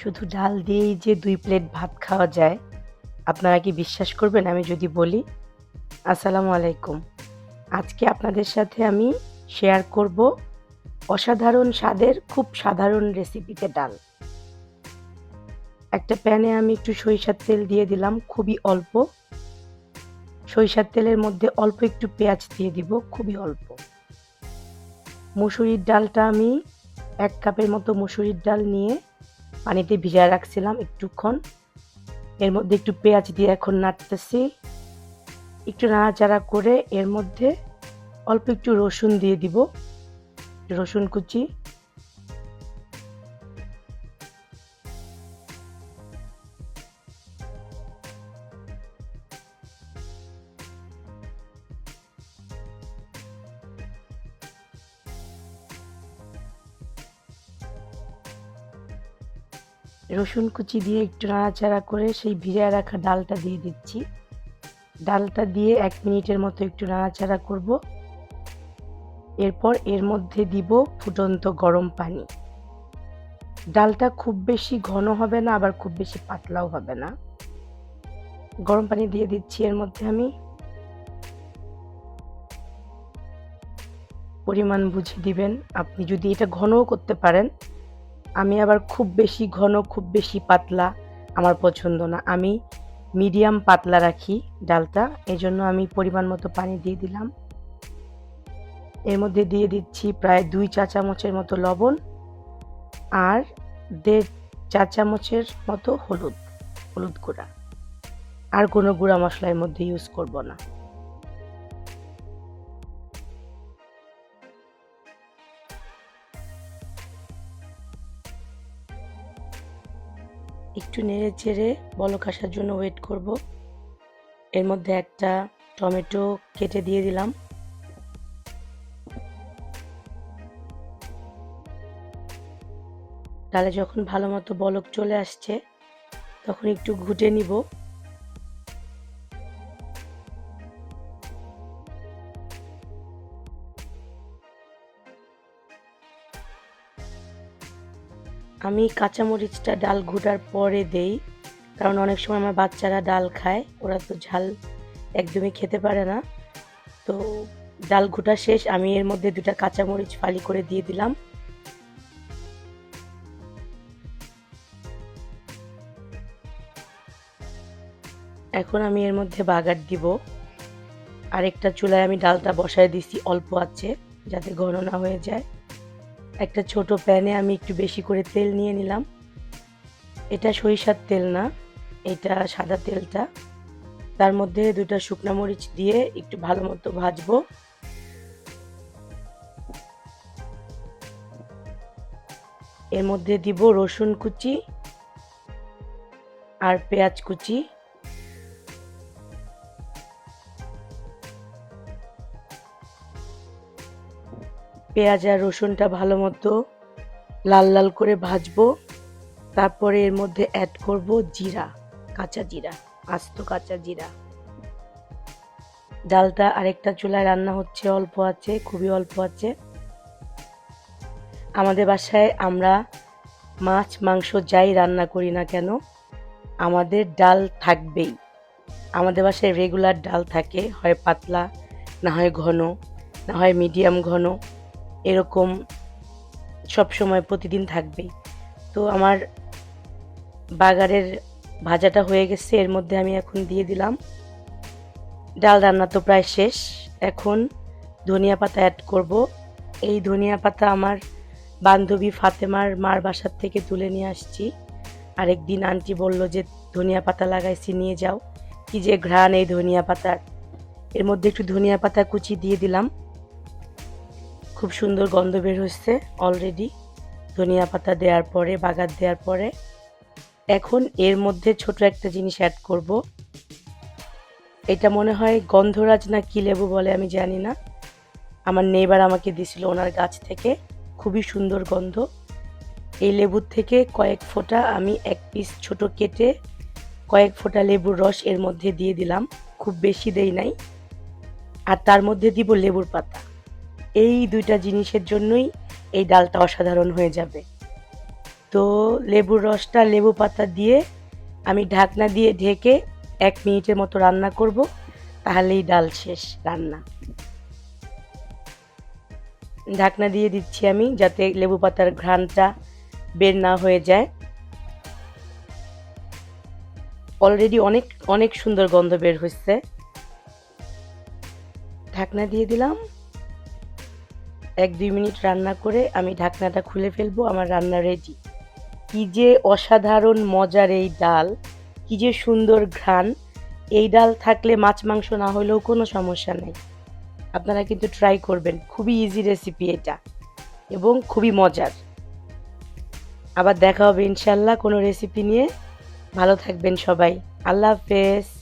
শুধু ডাল দিয়েই যে দুই প্লেট ভাত খাওয়া যায়, আপনারা কি বিশ্বাস করবেন? আমি যদি বলি, আসসালামু আলাইকুম। আজকে আপনাদের সাথে আমি শেয়ার করব অসাধারণ স্বাদের, খুব সাধারণ রেসিপিতে ডাল। একটা প্যানে আমি একটু সরিষার তেল দিয়ে দিলাম, খুবই অল্প। সরিষার তেলের মধ্যে অল্প একটু পেঁয়াজ দিয়ে দিব, খুবই অল্প। মুসুরির ডালটা আমি এক কাপের মতো মুসুরির ডাল নিয়ে পানিতে ভিজায় রাখছিলাম একটুক্ষণ। এর মধ্যে একটু পেঁয়াজ দিয়ে এখন নাড়তেছি। একটু নাড়াচাড়া করে এর মধ্যে অল্প একটু রসুন দিয়ে দিব। রসুন কুচি। রসুন কুচি দিয়ে একটু নাড়াচাড়া করে সেই ভিজায় রাখা ডালটা দিয়ে দিচ্ছি। ডালটা দিয়ে এক মিনিটের মতো একটু নাড়াচাড়া করব। এরপর এর মধ্যে দিব ফুটন্ত গরম পানি। ডালটা খুব বেশি ঘন হবে না, আবার খুব বেশি পাতলাও হবে না। গরম পানি দিয়ে দিচ্ছি এর মধ্যে আমি। পরিমাণ বুঝে দিবেন। আপনি যদি এটা ঘনও করতে পারেন আমি আবার খুব বেশি ঘন, খুব বেশি পাতলা আমার পছন্দ না। আমি মিডিয়াম পাতলা রাখি ডালটা জন্য আমি পরিমাণ মতো পানি দিয়ে দিলাম। এর মধ্যে দিয়ে দিচ্ছি প্রায় দুই চা চামচের মতো লবণ আর দেড় চা চামচের মতো হলুদ হলুদ গুঁড়া। আর কোনো গুঁড়া মশলা এর মধ্যে ইউজ করব না। একটু নেড়ে চেড়ে বলক আসার জন্য ওয়েট করব। এর মধ্যে একটা টমেটো কেটে দিয়ে দিলাম। তাহলে যখন ভালো মতো বলক চলে আসছে, তখন একটু ঘুটে নিব। আমি কাঁচামরিচটা ডাল ঘুটার পরে দেই, কারণ অনেক সময় আমার বাচ্চারা ডাল খায়, ওরা তো ঝাল একদমই খেতে পারে না। তো ডাল ঘুটা শেষ, আমি এর মধ্যে দুটা কাঁচামরিচ ফালি করে দিয়ে দিলাম। এখন আমি এর মধ্যে বাগার দিব। আরেকটা চুলায় আমি ডালটা বসায় দিছি, অল্প আছে, যাতে ঘন না হয়ে যায়। একটা ছোট প্যানে আমি একটু বেশি করে তেল নিয়ে নিলাম। এটা সরিষার তেল না, এটা সাদা তেলটা। তার মধ্যে দুটা শুকনা মরিচ দিয়ে একটু ভালো মতো ভাজবো। এর মধ্যে দিব রসুন কুচি আর পেঁয়াজ কুচি। পেঁয়াজ আর রসুনটা ভালো মতো লাল লাল করে ভাজবো। তারপরে এর মধ্যে অ্যাড করব জিরা, কাঁচা জিরা, আস্ত কাঁচা জিরা। ডালটা আরেকটা চুলায় রান্না হচ্ছে, অল্প আছে, খুবই অল্প আছে। আমাদের বাসায় আমরা মাছ, মাংস যাই রান্না করি না কেন, আমাদের ডাল থাকবেই। আমাদের বাসায় রেগুলার ডাল থাকে, হয় পাতলা, না হয় ঘন, না হয় মিডিয়াম ঘন। এরকম সব সময় প্রতিদিন থাকবেই তো আমার বাগারের ভাজাটা হয়ে গেছে, এর মধ্যে আমি এখন দিয়ে দিলাম। ডাল রান্না তো প্রায় শেষ। এখন ধনিয়া পাতা অ্যাড করব। এই ধনিয়া পাতা আমার বান্ধবী ফাতেমার মার বাসার থেকে তুলে নিয়ে আসছি। আরেকদিন আন্টি বলল যে, ধনিয়া পাতা লাগাইছি, নিয়ে যাও। কি যে ঘ্রাণ এই ধনিয়া পাতার। এর মধ্যে একটু ধনিয়া পাতা কুচি দিয়ে দিলাম। খুব সুন্দর গন্ধ বের হচ্ছে অলরেডি ধনিয়া পাতা দেওয়ার পরে, বাগার দেওয়ার পরে। এখন এর মধ্যে ছোট একটা জিনিস অ্যাড করব। এটা মনে হয় গন্ধরাজ না কী লেবু বলে আমি জানি না। আমার নেইবার আমাকে দিছিল ওনার গাছ থেকে। খুবই সুন্দর গন্ধ। এই লেবুর থেকে কয়েক ফোঁটা আমি এক পিস ছোট কেটে কয়েক ফোঁটা লেবুর রস এর মধ্যে দিয়ে দিলাম। খুব বেশি দেই নাই। আর তার মধ্যে দিব লেবুর পাতা। এই দুইটা জিনিসের জন্যই এই ডালটা অসাধারণ হয়ে যাবে। তো লেবুর রসটা লেবু পাতা দিয়ে আমি ঢাকনা দিয়ে ঢেকে এক মিনিটের মতো রান্না করব, তাহলেই ডাল শেষ রান্না। ঢাকনা দিয়ে দিচ্ছি আমি যাতে লেবু পাতার ঘ্রাণটা বের না হয়ে যায়। অলরেডি অনেক অনেক সুন্দর গন্ধ বের হচ্ছে ঢাকনা দিয়ে দিলাম। এক দুই মিনিট রান্না করে আমি ঢাকনাটা খুলে ফেলব, আমার রান্না রেডি কি যে অসাধারণ মজার এই ডাল, কি যে সুন্দর ঘ্রাণ। এই ডাল থাকলে মাছ মাংস না হলেও কোনো সমস্যা নেই। আপনারা কিন্তু ট্রাই করবেন, খুবই ইজি রেসিপি এটা এবং খুবই মজার। আবার দেখা হবে ইনশাল্লাহ কোনো রেসিপি নিয়ে। ভালো থাকবেন সবাই। আল্লাহ হাফেজ।